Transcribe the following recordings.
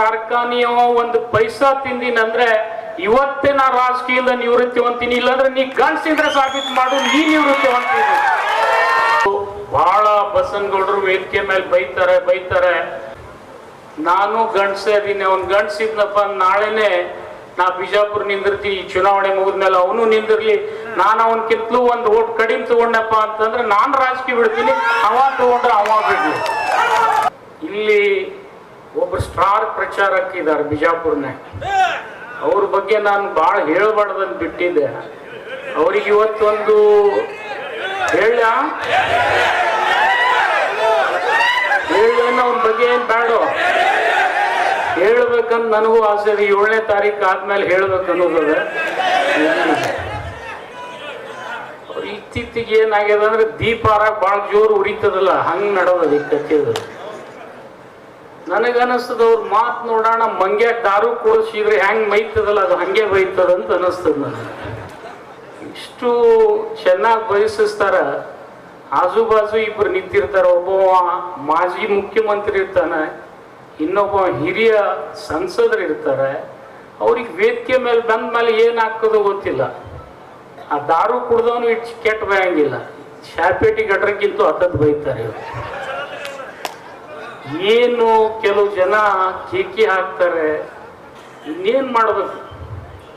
ಕಾರ್ಖಾನೆಯವ ಒಂದು ಪೈಸಾ ತಿಂದಿನಂದ್ರೆ ಇವತ್ತೇ ನಾ ರಾಜಕೀಯದ ನಿವೃತ್ತಿ ಹೊಂತೀನಿ ಇಲ್ಲಾಂದ್ರೆ ನೀ ಗಂಡ್ಸಿದ್ರೆ ಸಾಬೀತು ಮಾಡು, ನೀ ನಿವೃತ್ತಿ ಹೊಂತೀನಿ ಬಹಳ ಬಸನ್ಗೌಡರು ವೇದಿಕೆ ಮೇಲೆ ಬೈತಾರೆ ಬೈತಾರೆ. ನಾನು ಗಂಡ್ಸೇ ಅದೀನಿ ಅವ್ನ್ ಗಂಡ್ಸಿದ್ನಪ್ಪ ನಾಳೆನೆ ನಾ ಬಿಜಾಪುರ್ ನಿಂದಿರ್ತೀನಿ, ಈ ಚುನಾವಣೆ ಮುಗಿದ್ಮೇಲೆ ಅವನು ನಿಂದಿರ್ಲಿ. ನಾನು ಅವನ್ಕಿಂತಲೂ ಒಂದು ಓಟ್ ಕಡಿಮೆ ತಗೊಂಡಪ್ಪ ಅಂತಂದ್ರೆ ನಾನು ರಾಜಕೀಯ ಬಿಡ್ತೀನಿ, ಅವ ತಗೊಂಡ್ರೆ ಅವ ಬಿಡ್ಲಿ. ಇಲ್ಲಿ ಒಬ್ರು ಸ್ಟಾರ್ ಪ್ರಚಾರಕ್ಕಿದ್ದಾರೆ ಬಿಜಾಪುರ್ನಾಗ ಅವ್ರ ಬಗ್ಗೆ ನಾನು ಭಾಳ ಹೇಳಬಾರ್ದಂತ ಬಿಟ್ಟಿದ್ದೆ. ಅವ್ರಿಗೆ ಇವತ್ತೊಂದು ಹೇಳ ಹೇಳೇನು ಅವ್ರ ಬಗ್ಗೆ ಏನ್ ಬೇಡ ಹೇಳ್ಬೇಕಂತ ನನಗೂ ಆಸೆ ಇದೆ ಏಳನೇ ತಾರೀಕು ಆದ್ಮೇಲೆ ಹೇಳ್ಬೇಕು ಇತ್ತೀಚಿಗೆ ಏನಾಗ್ಯದ ಅಂದ್ರೆ ದೀಪ ಹಾರಾಕ್ ಭಾಳ ಜೋರು ಉರಿತದಲ್ಲ, ಹಂಗ್ ಈ ಕಥೆದು. ನನಗನಿಸ್ತದ ಅವ್ರ ಮಾತು ನೋಡೋಣ ಮಂಗ್ಯಾಗ ದಾರು ಕೂಡಿಸಿದ್ರೆ ಹೆಂಗ್ ಮೈತದಲ್ಲ ಅದು ಹಂಗೆ ಬೈತದ ಅಂತ ಅನಿಸ್ತದ ನನಗೆ. ಇಷ್ಟು ಚೆನ್ನಾಗಿ ಬಯಸಿಸ್ತಾರ. ಆಜು ಬಾಜು ಇಬ್ರು ನಿಂತಿರ್ತಾರ ಒಬ್ಬ ಮಾಜಿ ಮುಖ್ಯಮಂತ್ರಿ ಇರ್ತಾನೆ, ಇನ್ನೊಬ್ಬ ಹಿರಿಯ ಸಂಸದರು ಇರ್ತಾರೆ. ಅವ್ರಿಗೆ ವೇದಿಕೆ ಮೇಲೆ ಬಂದ ಮೇಲೆ ಏನಾಗ್ತದೋ ಗೊತ್ತಿಲ್ಲ. ಆ ದಾರು ಕುಡ್ದವನು ಇಟ್ಟು ಕೆಟ್ಟ ಬಯಂಗಿಲ್ಲ. ಶಾಪೇಟಿ ಗಟ್ರಕ್ಕಿಂತ ಹತ್ತದ್ ಬೈತಾರೆ ಇವ್ರು. ಏನು ಕೆಲವು ಜನ ಚೀಕಿ ಹಾಕ್ತಾರೆ, ಇನ್ನೇನು ಮಾಡಬೇಕು?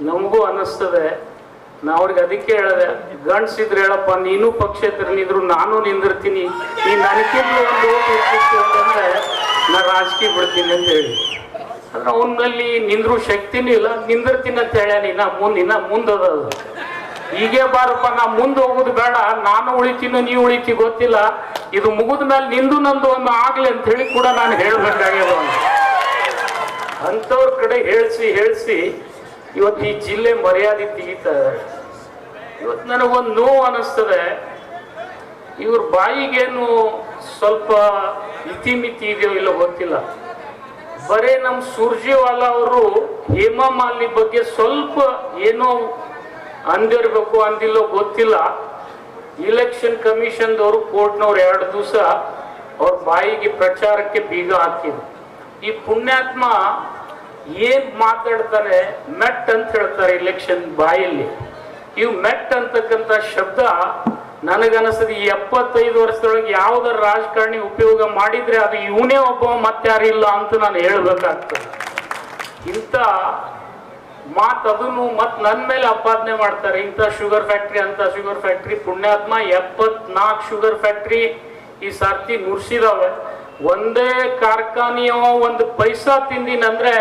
ನಮಗೂ ಅನ್ನಿಸ್ತದೆ ನಾ ಅವ್ರಿಗೆ ಅದಕ್ಕೆ ಹೇಳಿದೆ, ಗಂಡ್ಸಿದ್ರೆ ಹೇಳಪ್ಪ, ನೀನು ಪಕ್ಷೇತರ ನಿಂದ್ರು ನಾನು ನಿಂದಿರ್ತೀನಿ ಈ ನನಗಿಂತ ಒಂದು ಅಂತಂದ್ರೆ, ನಾ ರಾಜಕೀಯ ಬಿಡ್ತೀನಿ ಅಂತ ಹೇಳಿ. ಆದ್ರೆ ಅವನಲ್ಲಿ ನಿಂದ್ರು ಶಕ್ತಿನೂ ಇಲ್ಲ, ನಿಂದಿರ್ತೀನಿ ಅಂತ ಹೇಳ ಇನ್ನ ಮುಂದೆ ಇನ್ನ ಮುಂದದ ಹೀಗೆ ಬಾರಪ್ಪ, ನಾ ಮುಂದೆ ಹೋಗುದು ಬೇಡ. ನಾನು ಉಳಿತೀನೋ ನೀ ಉಳಿತಿ ಗೊತ್ತಿಲ್ಲ. ಇದು ಮುಗಿದ ಮೇಲೆ ನಿಂದು ನಂದು ಒಂದು ಆಗ್ಲಿ ಅಂತ ಹೇಳಿ ಕೂಡ ನಾನು ಹೇಳ್ಬೇಕಾಗ್ಯದ ಅಂತವ್ರ ಕಡೆ ಹೇಳ್ಸಿ ಹೇಳ್ಸಿ ಇವತ್ತು ಈ ಜಿಲ್ಲೆ ಮರ್ಯಾದೆ ತೆಗಿತ ಇವತ್ತು ನನಗೊಂದು ನೋವು ಅನಿಸ್ತದೆ. ಇವ್ರ ಬಾಯಿಗೇನು ಸ್ವಲ್ಪ ಇತಿಮಿತಿ ಇದೆಯೋ ಇಲ್ಲೋ ಗೊತ್ತಿಲ್ಲ. ಬರೇ ನಮ್ಮ ಸುರ್ಜಿವಾಲಾ ಅವರು ಹೇಮಾ ಮಾಲಿನಿ ಬಗ್ಗೆ ಸ್ವಲ್ಪ ಏನೋ ಅಂದಿರ್ಬೇಕು ಅಂದಿಲ್ಲೋ ಗೊತ್ತಿಲ್ಲ. ಇಲೆಕ್ಷನ್ ಕಮಿಷನ್ದವರು ಕೋರ್ಟ್ನವ್ರು ಎರಡು ದಿವಸ ಅವ್ರ ಬಾಯಿಗೆ ಪ್ರಚಾರಕ್ಕೆ ಬೀಗ ಹಾಕಿದ್ರು. ಈ ಪುಣ್ಯಾತ್ಮ ಏನ್ ಮಾತಾಡ್ತಾನೆ ಮೆಟ್ ಅಂತ ಹೇಳ್ತಾರೆ ಇಲೆಕ್ಷನ್ ಬಾಯಲ್ಲಿ. ಇವು ಮೆಟ್ ಅಂತಕ್ಕಂಥ ಶಬ್ದ ನನಗನ್ನಿಸ್ತದೆ ಈ ಎಪ್ಪತ್ತೈದು ವರ್ಷದೊಳಗೆ ಯಾವ್ದಾರ ರಾಜಕಾರಣಿ ಉಪಯೋಗ ಮಾಡಿದ್ರೆ ಅದು ಇವನೇ ಒಬ್ಬ ಮತ್ತಾರಿಲ್ಲ ಅಂತ ನಾನು ಹೇಳ್ಬೇಕಾಗ್ತದೆ. ಇಂಥ ಮಾತ್ ಅದನ್ನು ಮತ್ ನನ್ ಮೇಲೆ ಅಪಾದನೆ ಮಾಡ್ತಾರೆ. ಇಂಥ ಶುಗರ್ ಫ್ಯಾಕ್ಟ್ರಿ ಅಂತ ಶುಗರ್ ಫ್ಯಾಕ್ಟ್ರಿ ಪುಣ್ಯಾತ್ಮ ಎಪ್ಪತ್ನಾಲ್ಕು ಶುಗರ್ ಫ್ಯಾಕ್ಟ್ರಿ ಈ ಸರ್ತಿ ನುರ್ಸಿದಾವೆ. ಒಂದೇ ಕಾರ್ಖಾನೆಯ ಒಂದು ಪೈಸಾ ತಿಂದಿನಂದ್ರೆ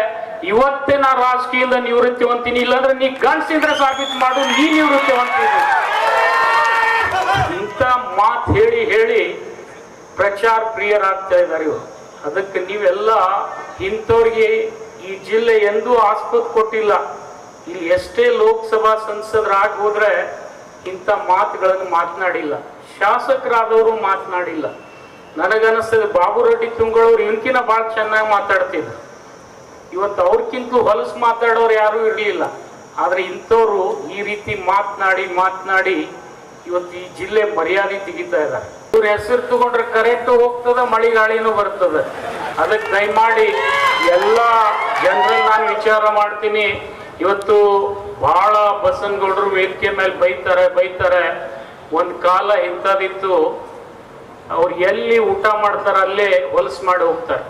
ಇವತ್ತೇ ನಾ ರಾಜಕೀಯದ ನಿವೃತ್ತಿ ಹೊಂತೀನಿ ಇಲ್ಲಾಂದ್ರೆ ನೀ ಗಂಡ್ಸಿದ್ರೆ ಸಾಬೀತು ಮಾಡು, ನೀ ನಿವೃತ್ತಿ ಹೊಂತೀನಿ ಇಂಥ ಮಾತು ಹೇಳಿ ಹೇಳಿ ಪ್ರಚಾರ ಪ್ರಿಯರಾಗ್ತಾ ಇದ್ದಾರೆ ಇವರು. ಅದಕ್ಕೆ ನೀವೆಲ್ಲ ಇಂಥವ್ರಿಗೆ ಈ ಜಿಲ್ಲೆ ಎಂದೂ ಆಸ್ಪತ್ ಕೊಟ್ಟಿಲ್ಲ. ಇಲ್ಲಿ ಎಷ್ಟೇ ಲೋಕಸಭಾ ಸಂಸದರಾಗಿ ಹೋದ್ರೆ ಇಂಥ ಮಾತುಗಳನ್ನು ಮಾತನಾಡಿಲ್ಲ. ಶಾಸಕರಾದವರು ಮಾತನಾಡಿಲ್ಲ. ನನಗನ್ನಿಸ್ತದೆ ಬಾಬು ರೆಡ್ಡಿ ತುಂಗಳವ್ರು ಭಾಳ ಚೆನ್ನಾಗಿ ಮಾತಾಡ್ತಿದ್ರು. ಇವತ್ತು ಅವ್ರಕ್ಕಿಂತಲೂ ಹೊಲಸು ಮಾತಾಡೋರು ಯಾರೂ ಇರಲಿಲ್ಲ. ಆದರೆ ಇಂಥವ್ರು ಈ ರೀತಿ ಮಾತನಾಡಿ ಮಾತನಾಡಿ ಇವತ್ತು ಈ ಜಿಲ್ಲೆ ಮರ್ಯಾದೆ ತೆಗಿತಾ ಇದ್ದಾರೆ. ಇವ್ರ ಹೆಸರು ತಗೊಂಡ್ರೆ ಕರೆಕ್ಟ್ ಹೋಗ್ತದ, ಮಳೆಗಾಳಿನೂ ಬರ್ತದೆ. ಅದಕ್ಕೆ ದಯಮಾಡಿ ಎಲ್ಲ ಜನರಲ್ಲಿ ನಾನು ವಿಚಾರ ಮಾಡ್ತೀನಿ. ಇವತ್ತು ಬಹಳ ಬಸನ್ಗೌಡರು ವೇದಿಕೆ ಮೇಲೆ ಬೈತಾರೆ ಬೈತಾರೆ. ಒಂದ್ ಕಾಲ ಇಂಥದಿತ್ತು ಅವ್ರು ಎಲ್ಲಿ ಊಟ ಮಾಡ್ತಾರ ಅಲ್ಲೇ ಹೊಲಸು ಮಾಡಿ ಹೋಗ್ತಾರೆ.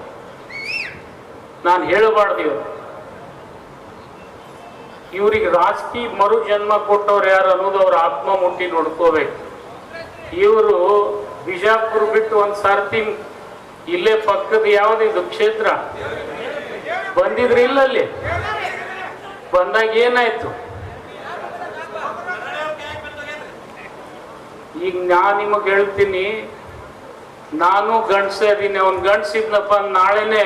ನಾನು ಹೇಳಬಾರ್ದು ಇವ್ರು. ಇವ್ರಿಗೆ ರಾಜಕೀಯ ಮರು ಜನ್ಮ ಕೊಟ್ಟವ್ರು ಯಾರು ಅನ್ನೋದು ಅವ್ರ ಆತ್ಮ ಮುಟ್ಟಿ ನೋಡ್ಕೋಬೇಕು. ಇವರು ಬಿಜಾಪುರ್ ಬಿಟ್ಟು ಒಂದ್ ಸರ್ತಿ ಇಲ್ಲೇ ಪಕ್ಕದ ಯಾವ್ದಿದು ಕ್ಷೇತ್ರ? ಬಂದಿದ್ರಿ ಇಲ್ಲ ಅಲ್ಲಿ ಬಂದಾಗ ಏನಾಯ್ತು? ಈಗ ನಾ ನಿಮಗೆ ಹೇಳ್ತೀನಿ, ನಾನು ಗಂಡ್ಸೇ ಅದೀನಿ ಅವ್ನ್ ಗಂಡ್ಸಿದ್ನಪ್ಪ ನಾಳೆನೆ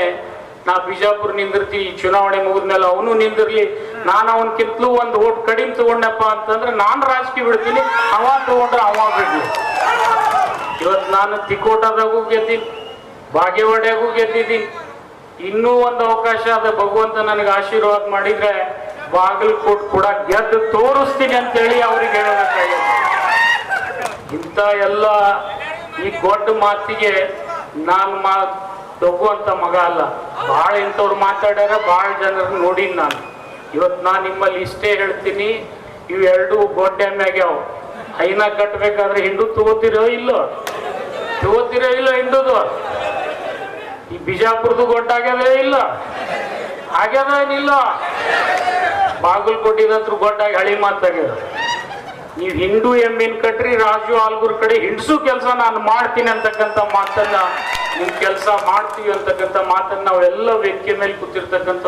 ನಾ ಬಿಜಾಪುರ ನಿಂದಿರ್ತೀನಿ, ಈ ಚುನಾವಣೆ ಮುಗಿದ್ಮೇಲೆ ಅವನು ನಿಂದಿರ್ಲಿ. ನಾನು ಅವನ್ಕಿಂತಲೂ ಒಂದು ಓಟ್ ಕಡಿಮೆ ತಗೊಂಡಪ್ಪ ಅಂತಂದ್ರೆ ನಾನು ರಾಜಕೀಯ ಬಿಡ್ತೀನಿ, ಅವ ತಗೊಂಡ್ರೆ ಅವ ಬಿಡ್ಲಿ. ಇವತ್ತು ನಾನು ತಿಕೋಟದಾಗೂ ಗೆದ್ದೀನಿ, ಬಾಗೇವಾಡ್ಯಾಗೂ ಗೆದ್ದಿದ್ದೀನಿ. ಇನ್ನೂ ಒಂದು ಅವಕಾಶ ಅದ ಭಗವಂತ ನನಗೆ ಆಶೀರ್ವಾದ ಮಾಡಿದ್ರೆ ಬಾಗಲಕೋಟ್ ಕೂಡ ಗೆದ್ದು ತೋರಿಸ್ತೀನಿ ಅಂತೇಳಿ ಅವ್ರಿಗೆ ಹೇಳಬೇಕಾಗಿದೆ ಇಂಥ ಎಲ್ಲ ಈ ದೊಡ್ಡ ಮಾತಿಗೆ ನಾನು ಮಾ ತಗುವಂತ ಮಗ ಅಲ್ಲ. ಭಾಳ ಇಂಥವ್ರು ಮಾತಾಡ್ಯಾರ ಭಾಳ ಜನರು ನೋಡಿನ್ ನಾನು. ಇವತ್ತು ನಾನು ನಿಮ್ಮಲ್ಲಿ ಇಷ್ಟೇ ಹೇಳ್ತೀನಿ ಇವೆರಡೂ ಗೋಡ್ಡೆ ಮ್ಯಾಗ್ಯಾವ ಐನ ಕಟ್ಟಬೇಕಾದ್ರೆ ಹಿಂಡು ತಗೋತಿರೋ ಇಲ್ಲೋ? ತಗೋತಿರೋ ಇಲ್ಲ ಹಿಂಡುದು? ಈ ಬಿಜಾಪುರದು ಗೊಟ್ಟಾಗ್ಯದ ಇಲ್ಲ. ಆಗ್ಯದ ಏನಿಲ್ಲ. ಬಾಗಲಕೋಟಿದಂತ್ರ ಗೊಟ್ಟಾಗಿ ಹಳಿ ಮಾತಾಗ್ಯದ. ನೀವು ಹಿಂದೂ ಎಮ್ಮಿನ ಕಟ್ರಿ, ರಾಜು ಆಲ್ಗೂರ್ ಕಡೆ ಹಿಂಡ್ಸು ಕೆಲಸ ನಾನು ಮಾಡ್ತೀನಿ ಅಂತಕ್ಕಂಥ ಮಾತನ್ನ, ನಿಮ್ ಕೆಲಸ ಮಾಡ್ತೀವಿ ಅಂತಕ್ಕಂಥ ಮಾತನ್ನ ನಾವೆಲ್ಲ ವ್ಯಕ್ತಿಯ ಮೇಲೆ ಕೂತಿರ್ತಕ್ಕಂಥ